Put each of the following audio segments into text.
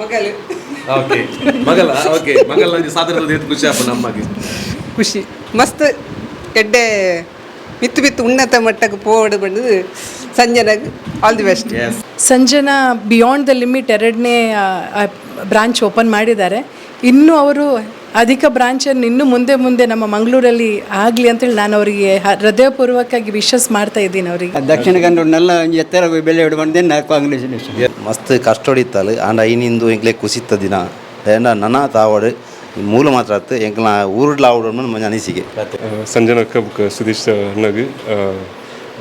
ಮಗಲು. Okay. ಮಗಲ okay. ಮಗಲ ಸಾಧಾರಣ ಖುಷಿ ಆಪ ನಮ್ಮಗೆ. ಖುಷಿ. ಮಸ್ತ್ ಎಡ್ಡೆ ಮಿತ್ತು ಮಿತ್ತು ಉನ್ನತ ಮಟ್ಟಕ್ಕೆ ಪೋವಡು ಬಂದು ಸಂಜನಾಗ all the best Sanjana beyond the limit ಎರಡನೇ ಬ್ರಾಂಚ್ ಓಪನ್ ಮಾಡಿದ್ದಾರೆ. ಇನ್ನೂ ಅವರು ಅಧಿಕ ಬ್ರಾಂಚನ್ನು ಇನ್ನೂ ಮುಂದೆ ಮುಂದೆ ನಮ್ಮ ಮಂಗಳೂರಲ್ಲಿ ಆಗಲಿ ಅಂತೇಳಿ ನಾನು ಅವರಿಗೆ ಹೃದಯ ಹೃದಯಪೂರ್ವಕವಾಗಿ ವಿಶ್ವಾಸ ಮಾಡ್ತಾ ಇದ್ದೀನಿ ಅವರಿಗೆ. ದಕ್ಷಿಣ ಕನ್ನಡನೆಲ್ಲ ಎತ್ತರ ಬೆಲೆ ಹಿಡು ಬಂದೆ ಕಾಂಗ್ರೆಚುಲೇಷನ್ ಮಸ್ತ್ ಕಷ್ಟೊಡಿತ್ತಲ್ಲ ಆಂಡ ಐನಿಂದು ಎಂಕ್ಲೆ ಕುಸಿತ ದಿನ. ಏನ ನನ ತಾವಡು ಮೂಲ ಮಾತ್ರ ಆತು ನಾ ಊರ್ಡ್ಲ ಆವಡೋಣ ನಮ್ಮ ಅನಿಸಿಕೆ ಸಂಜನ ಕಬ್ ಸುದೀಶ್ ನಗು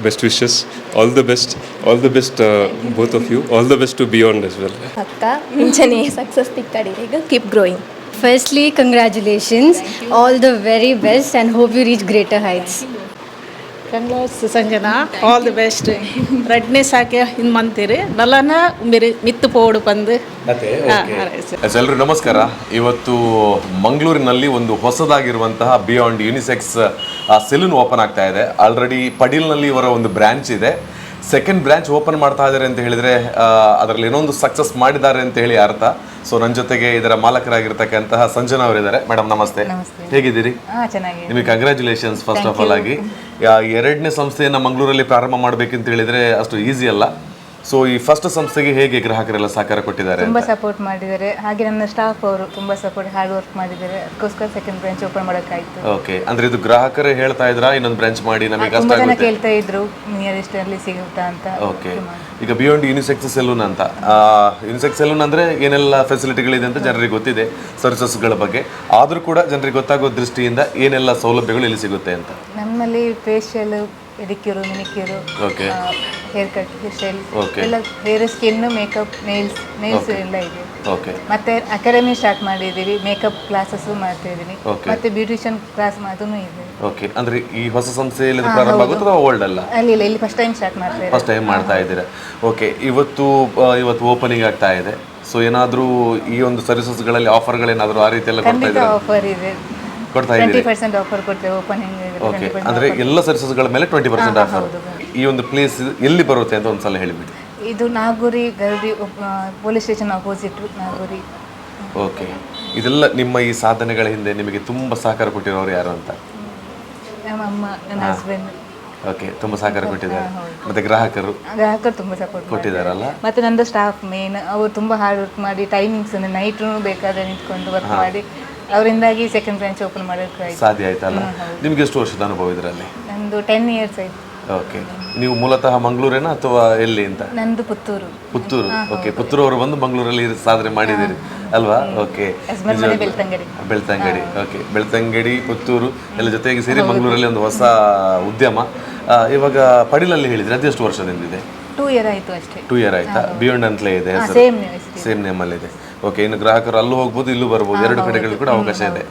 best wishes all the best all the best both of you all the best to beyond as well ಅಕ್ಕ ಇಂಚನೆ success ತಿಕ್ಕಡಿಗೆ keep growing Firstly, congratulations. All the very best and hope you reach greater heights. Congrats Sanjana all the best ರಡ್ನೆ ಸಾಕೆ ಇನ್ ಮಂತೀರಿ. ನಲ್ಲನ ಮೇರೆ ಮಿತ್ತು ಪೋಡು ಬಂದು ಎಲ್ರಿಗೂ ನಮಸ್ಕಾರ. ಇವತ್ತು ಮಂಗಳೂರಿನಲ್ಲಿ ಒಂದು ಹೊಸದಾಗಿರುವಂತಹ ಬಿಯಾಂಡ್ ಯುನಿಸೆಕ್ಸ್ ಸೆಲೂನ್ ಓಪನ್ ಆಗ್ತಾ ಇದೆ. ಆಲ್ರೆಡಿ ಪಡೀಲ್ನಲ್ಲಿ ಇವರ ಒಂದು ಬ್ರ್ಯಾಂಚ್ ಇದೆ. ಸೆಕೆಂಡ್ ಬ್ರಾಂಚ್ ಓಪನ್ ಮಾಡ್ತಾ ಇದ್ದಾರೆ ಅಂತ ಹೇಳಿದ್ರೆ ಅದರಲ್ಲಿ ಏನೋ ಒಂದು ಸಕ್ಸಸ್ ಮಾಡಿದ್ದಾರೆ ಅಂತ ಹೇಳಿ ಅರ್ಥ. ಸೊ ನನ್ನ ಜೊತೆಗೆ ಇದರ ಮಾಲಕರಾಗಿರ್ತಕ್ಕಂತಹ ಸಂಜನಾ ಅವರಿದ್ದಾರೆ. ಮೇಡಮ್ ನಮಸ್ತೆ. ಹೇಗಿದ್ದೀರಿ? ನಿಮಗೆ ಕಂಗ್ರ್ಯಾಚುಲೇಷನ್ಸ್ ಫಸ್ಟ್ ಆಫ್ ಆಲ್ ಆಗಿ. ಎರಡನೇ ಸಂಸ್ಥೆಯನ್ನು ಮಂಗಳೂರಲ್ಲಿ ಪ್ರಾರಂಭ ಮಾಡಬೇಕಂತ ಹೇಳಿದ್ರೆ ಅಷ್ಟು ಈಸಿ ಅಲ್ಲ. ಸೊ ಈ ಫಸ್ಟ್ ಸಂಸ್ಥೆಗೆ ಹೇಗೆ ಗ್ರಾಹಕರೆಲ್ಲ ಸಹಕಾರ ಕೊಟ್ಟಿದ್ದಾರೆ ತುಂಬಾ ಸಪೋರ್ಟ್ ಮಾಡಿದ್ದಾರೆ. ಹಾಗೆ ನನ್ನ ಸ್ಟಾಫ್ ಅವರು ತುಂಬಾ ಸಪೋರ್ಟ್ ಹಾರ್ಡ್ ವರ್ಕ್ ಮಾಡಿದ್ದಾರೆ. ಅದಕ್ಕೋಸ್ಕರ ಸೆಕೆಂಡ್ ಬ್ರಾಂಚ್ ಓಪನ್ ಮಾಡೋಕ್ಕಾಯ್ತು. ಓಕೆ ಅಂದ್ರೆ ಇದು ಗ್ರಾಹಕರೇ ಹೇಳ್ತಾ ಇದ್ರಾ? ಇನ್ನೊಂದು ಬ್ರಾಂಚ್ ಮಾಡಿ ನಮಗೆ ಕಷ್ಟ ಜನ ಆಗುತ್ತೆ. ಕೇಳ್ತಾ ಇದ್ರು ನಿಯರೆಸ್ಟ್ ಅಲ್ಲಿ ಸಿಗುತ್ತಾ ಅಂತ. ಓಕೆ ಈಗ ಬಿಯಾಂಡ್ ಯೂನಿಸೆಕ್ಸ್ ಸೆಲೂನ್ ಅಂತ. ಯೂನಿಸೆಕ್ಸ್ ಸೆಲೂನ್ ಅಂದ್ರೆ ಏನೆಲ್ಲ ಫೆಸಿಲಿಟಿಗಳಿದೆ ಅಂತ ಜನರಿಗೆ ಗೊತ್ತಿದೆ ಸರ್ವಿಸಸ್ಗಳ ಬಗ್ಗೆ. ಆದರೂ ಕೂಡ ಜನರಿಗೆ ಗೊತ್ತಾಗೋ ದೃಷ್ಟಿಯಿಂದ ಏನೆಲ್ಲ ಸೌಲಭ್ಯಗಳು ಇಲ್ಲಿ ಸಿಗುತ್ತೆ ಅಂತ. ನಮ್ಮಲ್ಲಿ facial pedicure manicure Okay. Hair cut hair style Okay. ಎಲ್ಲ hair skin makeup nails nails ಎಲ್ಲ ಇದೆ. ಓಕೆ ಮತ್ತೆ ಅಕಾಡೆಮಿ ಸ್ಟಾರ್ಟ್ ಮಾಡಿದ್ದೀವಿ ಮೇಕಪ್ ಕ್ಲಾಸಸ್ ಮಾಡ್ತಾ ಇದ್ದೀನಿ. Okay. ಮತ್ತೆ ಬ್ಯೂಟಿಷಿಯನ್ ಕ್ಲಾಸ್ ಅದನ್ನು ಇದೆ. ಓಕೆ ಅಂದ್ರೆ ಈ ಹೊಸ ಸಂಸ್ಥೆಯಲ್ಲಿ ಇದು ಪ್ರಾರಂಭ ಆಗುತ್ತೆ ಅಥವಾ ಓಲ್ಡ್ ಅಲ್ಲ? ಅಲ್ಲಿ ಇಲ್ಲ ಇಲ್ಲಿ ಫಸ್ಟ್ ಟೈಮ್ ಸ್ಟಾರ್ಟ್ ಮಾಡ್ತಾ ಫಸ್ಟ್ ಟೈಮ್ ಮಾಡ್ತಾ ಇದ್ದೀರಾ. ಓಕೆ ಇವತ್ತು ಆ, ಇವತ್ತು ಓಪನಿಂಗ್ ಆಗ್ತಾ ಇದೆ. ಸೊ ಏನಾದರೂ ಈ ಒಂದು ಸರ್ವಿಸಸ್ಗಳಲ್ಲಿ ಆಫರ್ಗಳೇನಾದರೂ ಆ ರೀತಿ ಎಲ್ಲ ಕೊಡ್ತಾ ಖಂಡಿತ ಇದ್ದೀರಾ? ಆಫರ್ ಇದೆ. ಕೊಡ್ತಾ ಟ್ವೆಂಟಿ ಇದ್ದೀರಿ ಪರ್ಸೆಂಟ್ ಆಫರ್ ಕೊಡ್ತೇವೆ ಓಪನಿಂಗ್ ಓಕೆ ಅಂದ್ರೆ ಎಲ್ಲ ಸರ್ವಿಸಸ್ಗಳ ಮೇಲೆ ಟ್ವೆಂಟಿ ಪರ್ಸೆಂಟ್ ಆಫರ್ ಈ ಒಂದು ಪ್ಲೇಸ್ ಎಲ್ಲಿ ಬರುತ್ತೆ ಅಂತ ಒಂದ್ಸಲ ಹೇಳಿಬಿಡಿ. ಇದು Nagori Garadi police station opposite Nagori. Okay ಇದೆಲ್ಲ ನಿಮ್ಮ ಈ ಸಾಧನೆಗಳ ಹಿಂದೆ ನಿಮಗೆ ತುಂಬ ಸಹಕಾರ ಕೊಟ್ಟಿರೋರು ಯಾರು ಅಂತ? ನಮ್ಮ ಅಮ್ಮ ನನ್ನ ಹಸ್ಬೆಂಡ್ ಓಕೆ ತುಂಬ ಸಹಕಾರ ಕೊಟ್ಟಿದ್ದಾರೆ. ಮತ್ತೆ ಗ್ರಾಹಕರು? ಗ್ರಾಹಕರು ತುಂಬ ಸಪೋರ್ಟ್ ಕೊಟ್ಟಿದ್ದಾರಲ್ಲ? ಮತ್ತೆ ನಂದು ಸ್ಟಾಫ್ ಮೇನ್ ಅವರು ತುಂಬ ಹಾರ್ಡ್ ವರ್ಕ್ ಮಾಡಿ ಟೈಮಿಂಗ್ಸ್ ನೈಟ್ ಬೇಕಾದ್ರೆ ನಿಂತ್ಕೊಂಡು ವರ್ಕ್ ಮಾಡಿ. ಅವರಿಂದಾಗಿ ಸೆಕೆಂಡ್ ಬ್ರಾಂಚ್ ಓಪನ್ ಮಾಡೋಕ್ಕಾಯ್ತು ಸಾಧ್ಯ ಆಯ್ತಲ್ಲ? ನಿಮ್ಗೆ ಎಷ್ಟು ವರ್ಷದ ಅನುಭವ ಇದರಲ್ಲಿ? ನಂದು ಟೆನ್ ಇಯರ್ಸ್ ಆಯ್ತು. ಓಕೆ ನೀವು ಮೂಲತಃ ಮಂಗಳೂರೇನಾ ಅಥವಾ ಎಲ್ಲಿ ಅಂತ? ನಂದು ಪುತ್ತೂರು. ಪುತ್ತೂರು. ಓಕೆ ಪುತ್ತೂರು ಅವರು ಬಂದು ಮಂಗಳೂರಲ್ಲಿ ಸಾಧನೆ ಮಾಡಿದ್ದೀರಿ. ಅಲ್ವಾ? ಓಕೆ ಬೆಳ್ತಂಗಡಿ. ಬೆಳ್ತಂಗಡಿ. ಓಕೆ ಬೆಳ್ತಂಗಡಿ ಪುತ್ತೂರು ಎಲ್ಲ ಜೊತೆಗೆ ಸೇರಿ ಮಂಗಳೂರಲ್ಲಿ ಒಂದು ಹೊಸ ಉದ್ಯಮ. ಇವಾಗ ಪಡಿಲಲ್ಲಿ ಹೇಳಿದ್ರೆ ಅದೆಷ್ಟು ವರ್ಷದಿಂದಿದೆ ಟೂ ಇಯರ್ ಆಯಿತು ಅಷ್ಟೇ. ಟೂ ಇಯರ್ ಆಯ್ತಾ? ಬಿಯಾಂಡ್ ಅಂತಲೇ ಇದೆ ಸೇಮ್ ನೇಮಲ್ಲಿದೆ ಇದೆ. ಓಕೆ ಇನ್ನು ಗ್ರಾಹಕರು ಅಲ್ಲೂ ಹೋಗ್ಬೋದು ಇಲ್ಲೂ ಬರ್ಬೋದು. ಎರಡು ಕಡೆಗಳು ಕೂಡ ಅವಕಾಶ ಇದೆ.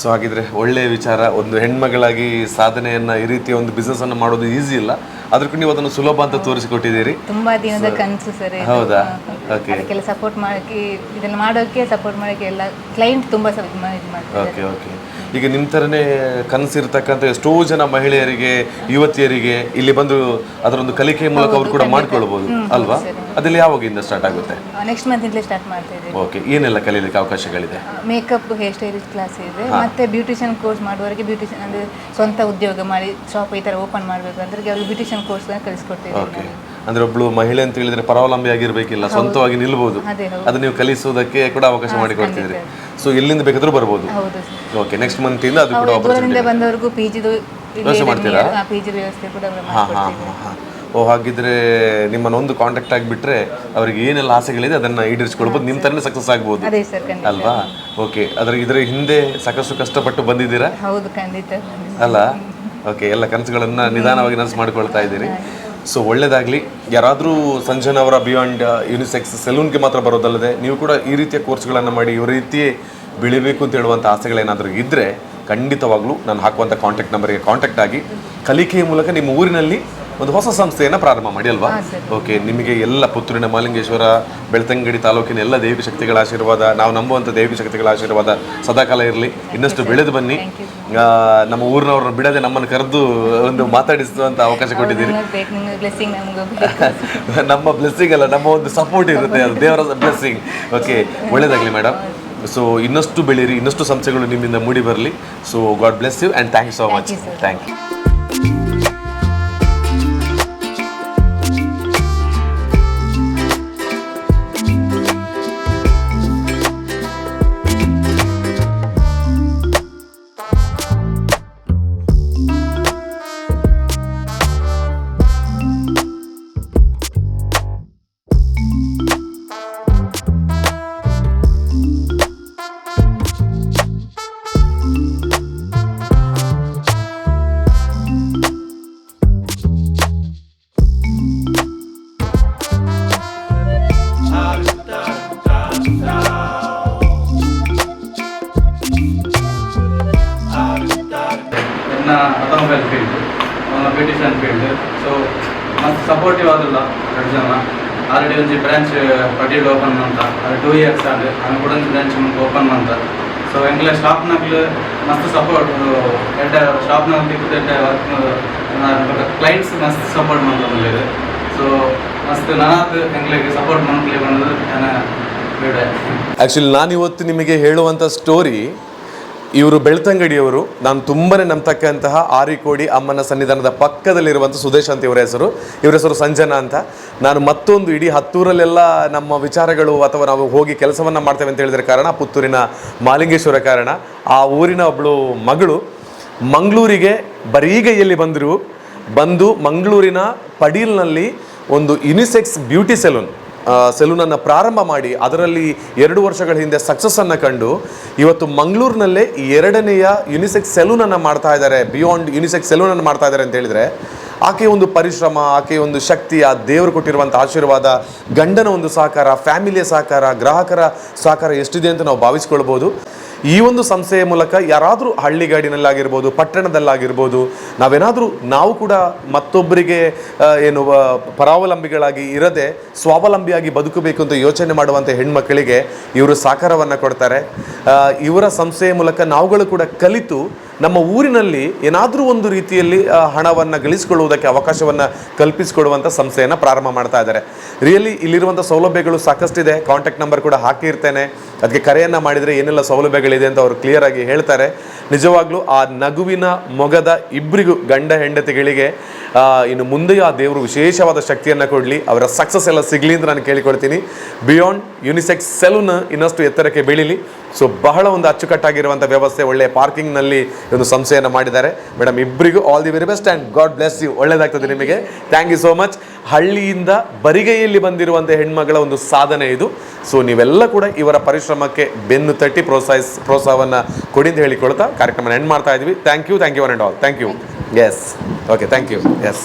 ಸೊ ಹಾಗಿದ್ರೆ ಒಳ್ಳೆಯ ವಿಚಾರ ಒಂದು ಹೆಣ್ಮಗಳಾಗಿ ಸಾಧನೆಯನ್ನ ಈ ರೀತಿಯ ಒಂದು ಬಿಸ್ನೆಸ್ ಅನ್ನು ಮಾಡೋದು ಈಸಿ ಇಲ್ಲ. ಅದಕ್ಕೂ ನೀವು ಅದನ್ನು ಸುಲಭ ಅಂತ ತೋರಿಸಿಕೊಟ್ಟಿದ್ದೀರಿ. ತುಂಬಾ ದಿನದ ಕನಸು ಸರ್ ಹೌದಾ. ಓಕೆ ಅದಕ್ಕೆಲ್ಲ ಸಪೋರ್ಟ್ ಮಾಡೋಕ್ಕೆ ಇದನ್ನ ಮಾಡೋಕ್ಕೆ ಸಪೋರ್ಟ್ ಮಾಡೋಕ್ಕೆ ಎಲ್ಲ ಕ್ಲೈಂಟ್ ತುಂಬ ಸಪೋರ್ಟ್ ಮಾಡಿ ಓಕೆ ಓಕೆ ಈಗ ನಿಮ್ಮ ಥರನೇ ಕನಸಿರ್ತಕ್ಕಂಥ ಎಷ್ಟೋ ಜನ ಮಹಿಳೆಯರಿಗೆ ಯುವತಿಯರಿಗೆ ಇಲ್ಲಿ ಬಂದು ಅದರೊಂದು ಕಲಿಕೆ ಮೂಲಕ ಅವರು ಕೂಡ ಮಾಡ್ಕೊಳ್ಬೋದು ಅಲ್ವಾ? ಅದೆಲ್ಲ ಯಾವಾಗಿಂದ ಸ್ಟಾರ್ಟ್ ಆಗುತ್ತೆ? ನೆಕ್ಸ್ಟ್ ಮಂತಿಂದಲೇ ಸ್ಟಾರ್ಟ್ ಮಾಡ್ತಾ ಇದ್ದೀವಿ ಓಕೆ ಏನೆಲ್ಲ ಕಲೀಲಿಕ್ಕೆ ಅವಕಾಶಗಳಿದೆ? ಮೇಕಪ್ ಹೇರ್ ಸ್ಟೈಲ್ ಕ್ಲಾಸ್ ಇದೆ. ಮತ್ತೆ ಬ್ಯೂಟಿಷಿಯನ್ ಕೋರ್ಸ್ ಮಾಡುವವರಿಗೆ ಬ್ಯೂಟಿಷಿಯನ್ ಅಂದರೆ ಸ್ವಂತ ಉದ್ಯೋಗ ಮಾಡಿ ಶಾಪ್ ಈ ಥರ ಓಪನ್ ಮಾಡಬೇಕು ಅಂದ್ರೆ ಅವ್ರಿಗೆ ಬ್ಯೂಟಿಷಿಯನ್ ಕೋರ್ಸ್ ಕಲಿಸ್ಕೊಡ್ತೀವಿ ಓಕೆ ಅಂದ್ರೆ ಒಬ್ಳು ಮಹಿಳೆ ಅಂತ ಹೇಳಿದ್ರೆ ಪರಾವಲಂಬಿ ಆಗಿರ್ಬೇಕಿಲ್ಲ ಸ್ವಂತವಾಗಿ ನಿಲ್ಬಹುದು ಅದೇ ಹೌದು. ಅದು ನೀವು ಕಲಿಸುವುದಕ್ಕೆ ಕೂಡ ಅವಕಾಶ ಮಾಡಿಕೊಡ್ತಿದ್ರಿ ಸೊ ಎಲ್ಲಿಂದ ಬೇಕಾದರೂ ಬರ್ಬೋದು. ಹೌದು ಸರ್. ಓಕೆ ನೆಕ್ಸ್ಟ್ ಮಂತ್ ಇಂದ ಅದು ಕೂಡ ಅವ್ರು ದೂರದಿಂದ ಆಪರ್ಚುನಿಟಿ ಬಂದವರಿಗೂ ಪಿ ಜಿದು ವ್ಯವಸ್ಥೆ ಮಾಡ್ತೀರಾ? ಪಿ ಜಿ ವ್ಯವಸ್ಥೆ ಕೂಡ ಹಾ ಹಾ ಹಾ ಓ ಹಾಗಿದ್ರೆ ನಿಮ್ಮನ್ನೊಂದು ಕಾಂಟ್ಯಾಕ್ಟ್ ಆಗಿಬಿಟ್ರೆ ಅವ್ರಿಗೆ ಏನೆಲ್ಲ ಆಸೆಗಳಿದೆ ಅದನ್ನ ಈಡೇರಿಸ್ಕೊಳ್ಬೋದು ನಿಮ್ಮ ತರನೇ ಸಕ್ಸಸ್ ಆಗ್ಬೋದು. ಅದೇ ಸರ್ ಖಂಡಿತ. ಅಲ್ವಾ? ಓಕೆ ಅದ್ರ ಇದರ ಹಿಂದೆ ಸಾಕಷ್ಟು ಕಷ್ಟಪಟ್ಟು ಬಂದಿದ್ದೀರಾ? ಹೌದು ಖಂಡಿತ. ಅಲ್ಲ? ಓಕೆ ಎಲ್ಲ ಕನಸುಗಳನ್ನ ನಿಧಾನವಾಗಿ ನನಸು ಮಾಡ್ಕೊಳ್ತಾ ಇದ್ದೀರಿ. ಸೊ ಒಳ್ಳೇದಾಗಲಿ. ಯಾರಾದರೂ ಸಂಜನಾ ಅವರ ಬಿಯಾಂಡ್ ಯುನಿಸೆಕ್ಸ್ ಸೆಲೂನ್ಗೆ ಮಾತ್ರ ಬರೋದಲ್ಲದೆ ನೀವು ಕೂಡ ಈ ರೀತಿಯ ಕೋರ್ಸ್ಗಳನ್ನು ಮಾಡಿ ಇವ್ರ ರೀತಿಯೇ ಬೆಳಿಬೇಕು ಅಂತ ಹೇಳುವಂಥ ಆಸೆಗಳೇನಾದರೂ ಇದ್ದರೆ ಖಂಡಿತವಾಗ್ಲೂ ನಾನು ಹಾಕುವಂಥ ಕಾಂಟ್ಯಾಕ್ಟ್ ನಂಬರ್ಗೆ ಕಾಂಟ್ಯಾಕ್ಟ್ ಆಗಿ ಕಲಿಕೆಯ ಮೂಲಕ ನಿಮ್ಮ ಊರಿನಲ್ಲಿ ಒಂದು ಹೊಸ ಸಂಸ್ಥೆಯನ್ನು ಪ್ರಾರಂಭ ಮಾಡಿ ಅಲ್ವಾ? ಓಕೆ ನಿಮಗೆ ಎಲ್ಲ ಪುತ್ತೂರಿನ ಮಾಲಿಂಗೇಶ್ವರ ಬೆಳ್ತಂಗಡಿ ತಾಲೂಕಿನ ಎಲ್ಲ ದೇವಿ ಶಕ್ತಿಗಳ ಆಶೀರ್ವಾದ ನಾವು ನಂಬುವಂಥ ದೇವಿ ಶಕ್ತಿಗಳ ಆಶೀರ್ವಾದ ಸದಾಕಾಲ ಇರಲಿ. ಇನ್ನಷ್ಟು ಬೆಳೆದು ಬನ್ನಿ. ನಮ್ಮ ಊರಿನವ್ರನ್ನ ಬಿಡದೆ ನಮ್ಮನ್ನು ಕರೆದು ಒಂದು ಮಾತಾಡಿಸುವಂಥ ಅವಕಾಶ ಕೊಟ್ಟಿದ್ದೀರಿ. ನಮ್ಮ ಬ್ಲೆಸ್ಸಿಂಗ್ ಅಲ್ಲ ನಮ್ಮ ಒಂದು ಸಪೋರ್ಟ್ ಇರುತ್ತೆ ಅದು ದೇವರ ಬ್ಲೆಸ್ಸಿಂಗ್ ಓಕೆ ಒಳ್ಳೇದಾಗಲಿ ಮೇಡಮ್ ಸೊ ಇನ್ನಷ್ಟು ಬೆಳೀರಿ ಇನ್ನಷ್ಟು ಸಂಸ್ಥೆಗಳು ನಿಮ್ಮಿಂದ ಮೂಡಿ ಬರಲಿ. So god bless you and thank you so much thank you ಮತ್ತು ಸಪೋರ್ಟಿವ್ ಆದಿಲ್ಲ ಎರಡು ಜನ. ಆಲ್ರೆಡಿ ಒಂದು ಬ್ರಾಂಚ್ ಪಟೀಲ್ ಓಪನ್ ಅಂತ. ಅದು ಟೂ ಇಯರ್ಸ್ ಆದ ಅದು ಕೂಡ ಒಂದು ಬ್ರಾಂಚ್ ಓಪನ್ ಅಂತ. ಸೊ ಎಂಗ್ಲ ಸ್ಟಾಫ್ನಾಗ್ಲು ಮಸ್ತ್ ಸಪೋರ್ಟ್ ಎಡ್ಡ ಶಾಪ್ನಾಗ ಕ್ಲೈಂಟ್ಸ್ ಮಸ್ತ್ ಸಪೋರ್ಟ್ ಮಾಡ್ತಾರೆ ಸೊ ಮಸ್ತ್ ನಾನಾತ್ ಎಂಗ್ಲಿಗೆ ಸಪೋರ್ಟ್ ಬೇಡ. ಆ್ಯಕ್ಚುಲಿ ನಾನು ಇವತ್ತು ನಿಮಗೆ ಹೇಳುವಂಥ ಸ್ಟೋರಿ ಇವರು ಬೆಳ್ತಂಗಡಿಯವರು. ನಾನು ತುಂಬನೇ ನಂಬತಕ್ಕಂತಹ ಆರಿಕೋಡಿ ಅಮ್ಮನ ಸನ್ನಿಧಾನದ ಪಕ್ಕದಲ್ಲಿರುವಂಥ ಸುದೇಶ್ ಅಂತ ಇವರ ಹೆಸರು. ಇವರ ಹೆಸರು ಸಂಜನಾ ಅಂತ. ನಾನು ಮತ್ತೊಂದು ಇಡೀ ಹತ್ತೂರಲ್ಲೆಲ್ಲ ನಮ್ಮ ವಿಚಾರಗಳು ಅಥವಾ ನಾವು ಹೋಗಿ ಕೆಲಸವನ್ನು ಮಾಡ್ತೇವೆ ಅಂತ ಹೇಳಿದ್ರೆ ಕಾರಣ ಪುತ್ತೂರಿನ ಮಾಲಿಂಗೇಶ್ವರ ಕಾರಣ. ಆ ಊರಿನ ಒಬ್ಬಳು ಮಗಳು ಮಂಗಳೂರಿಗೆ ಬರೀಗೈಯಲ್ಲಿ ಬಂದರು. ಬಂದು ಮಂಗಳೂರಿನ ಪಡೀಲ್ನಲ್ಲಿ ಒಂದು ಯುನಿಸೆಕ್ಸ್ ಬ್ಯೂಟಿ ಸೆಲೂನ್ ಸೆಲೂನನ್ನು ಪ್ರಾರಂಭ ಮಾಡಿ ಅದರಲ್ಲಿ ಎರಡು ವರ್ಷಗಳ ಹಿಂದೆ ಸಕ್ಸಸ್ಸನ್ನು ಕಂಡು ಇವತ್ತು ಮಂಗಳೂರಿನಲ್ಲೇ ಎರಡನೆಯ ಯುನಿಸೆಕ್ಸ್ ಸೆಲೂನನ್ನು ಮಾಡ್ತಾ ಇದ್ದಾರೆ ಬಿಯಾಂಡ್ ಯುನಿಸೆಕ್ಸ್ ಸೆಲೂನನ್ನು ಮಾಡ್ತಾ ಇದ್ದಾರೆ ಅಂತ ಹೇಳಿದರೆ ಆಕೆಯ ಒಂದು ಪರಿಶ್ರಮ ಆಕೆಯ ಒಂದು ಶಕ್ತಿ, ಆ ದೇವರು ಕೊಟ್ಟಿರುವಂಥ ಆಶೀರ್ವಾದ, ಗಂಡನ ಒಂದು ಸಹಕಾರ ಫ್ಯಾಮಿಲಿಯ ಸಹಕಾರ, ಗ್ರಾಹಕರ ಸಹಕಾರ ಎಷ್ಟಿದೆ ಅಂತ ನಾವು ಭಾವಿಸ್ಕೊಳ್ಬೋದು. ಈ ಒಂದು ಸಂಸ್ಥೆಯ ಮೂಲಕ ಯಾರಾದರೂ ಹಳ್ಳಿಗಾಡಿನಲ್ಲಾಗಿರ್ಬೋದು, ಪಟ್ಟಣದಲ್ಲಾಗಿರ್ಬೋದು, ನಾವೇನಾದರೂ ನಾವು ಕೂಡ ಮತ್ತೊಬ್ಬರಿಗೆ ಏನು ಪರಾವಲಂಬಿಗಳಾಗಿ ಇರದೆ ಸ್ವಾವಲಂಬಿಯಾಗಿ ಬದುಕಬೇಕು ಅಂತ ಯೋಚನೆ ಮಾಡುವಂಥ ಹೆಣ್ಮಕ್ಕಳಿಗೆ ಇವರು ಸಹಕಾರವನ್ನು ಕೊಡ್ತಾರೆ. ಇವರ ಸಂಸ್ಥೆಯ ಮೂಲಕ ನಾವುಗಳು ಕೂಡ ಕಲಿತು ನಮ್ಮ ಊರಿನಲ್ಲಿ ಏನಾದರೂ ಒಂದು ರೀತಿಯಲ್ಲಿ ಹಣವನ್ನು ಗಳಿಸಿಕೊಳ್ಳುವುದಕ್ಕೆ ಅವಕಾಶವನ್ನು ಕಲ್ಪಿಸಿಕೊಡುವಂಥ ಸಂಸ್ಥೆಯನ್ನು ಪ್ರಾರಂಭ ಮಾಡ್ತಾ ಇದ್ದಾರೆ. ರಿಯಲಿ ಇಲ್ಲಿರುವಂಥ ಸೌಲಭ್ಯಗಳು ಸಾಕಷ್ಟಿದೆ. ಕಾಂಟ್ಯಾಕ್ಟ್ ನಂಬರ್ ಕೂಡ ಹಾಕಿರ್ತೇನೆ. ಅದಕ್ಕೆ ಕರೆಯನ್ನು ಮಾಡಿದರೆ ಏನೆಲ್ಲ ಸೌಲಭ್ಯಗಳಿದೆ ಅಂತ ಅವರು ಕ್ಲಿಯರ್ ಆಗಿ ಹೇಳ್ತಾರೆ. ನಿಜವಾಗ್ಲೂ ಆ ನಗುವಿನ ಮೊಗದ ಇಬ್ಬರಿಗೂ ಗಂಡ ಹೆಂಡತಿಗಳಿಗೆ ಇನ್ನು ಮುಂದೆ ಆ ದೇವರು ವಿಶೇಷವಾದ ಶಕ್ತಿಯನ್ನು ಕೊಡಲಿ. ಅವರ ಸಕ್ಸಸ್ ಎಲ್ಲ ಸಿಗಲಿ ಅಂತ ನಾನು ಕೇಳಿಕೊಳ್ತೀನಿ. ಬಿಯಾಂಡ್ ಯುನಿಸೆಕ್ಸ್ ಸೆಲೂನ್ ಇನ್ನಷ್ಟು ಎತ್ತರಕ್ಕೆ ಬೆಳೀಲಿ. ಸೊ ಬಹಳ ಒಂದು ಅಚ್ಚುಕಟ್ಟಾಗಿರುವಂಥ ವ್ಯವಸ್ಥೆ ಒಳ್ಳೆಯ ಪಾರ್ಕಿಂಗ್ನಲ್ಲಿ ಒಂದು ಸಂಸ್ಥೆಯನ್ನು ಮಾಡಿದ್ದಾರೆ. ಮೇಡಮ್ ಇಬ್ಬರಿಗೂ all the very best and god bless you ಒಳ್ಳೆಯದಾಗ್ತದೆ ನಿಮಗೆ. ಥ್ಯಾಂಕ್ ಯು ಸೋ ಮಚ್ ಹಳ್ಳಿಯಿಂದ ಬರಿಗೈಯಲ್ಲಿ ಬಂದಿರುವಂಥ ಹೆಣ್ಮಗಳ ಒಂದು ಸಾಧನೆ ಇದು. ಸೊ ನೀವೆಲ್ಲ ಕೂಡ ಇವರ ಪರಿಶ್ರಮಕ್ಕೆ ಬೆನ್ನು ತಟ್ಟಿ ಪ್ರೋತ್ಸಾಹಿಸ್, ಪ್ರೋತ್ಸಾಹವನ್ನು ಕೊಡಿ ಅಂತ ಹೇಳಿಕೊಳ್ತಾ ಕಾರ್ಯಕ್ರಮ ಎಂಡ್ ಮಾಡ್ತಾ ಇದ್ವಿ. Thank you thank you one and all thank you yes okay thank you yes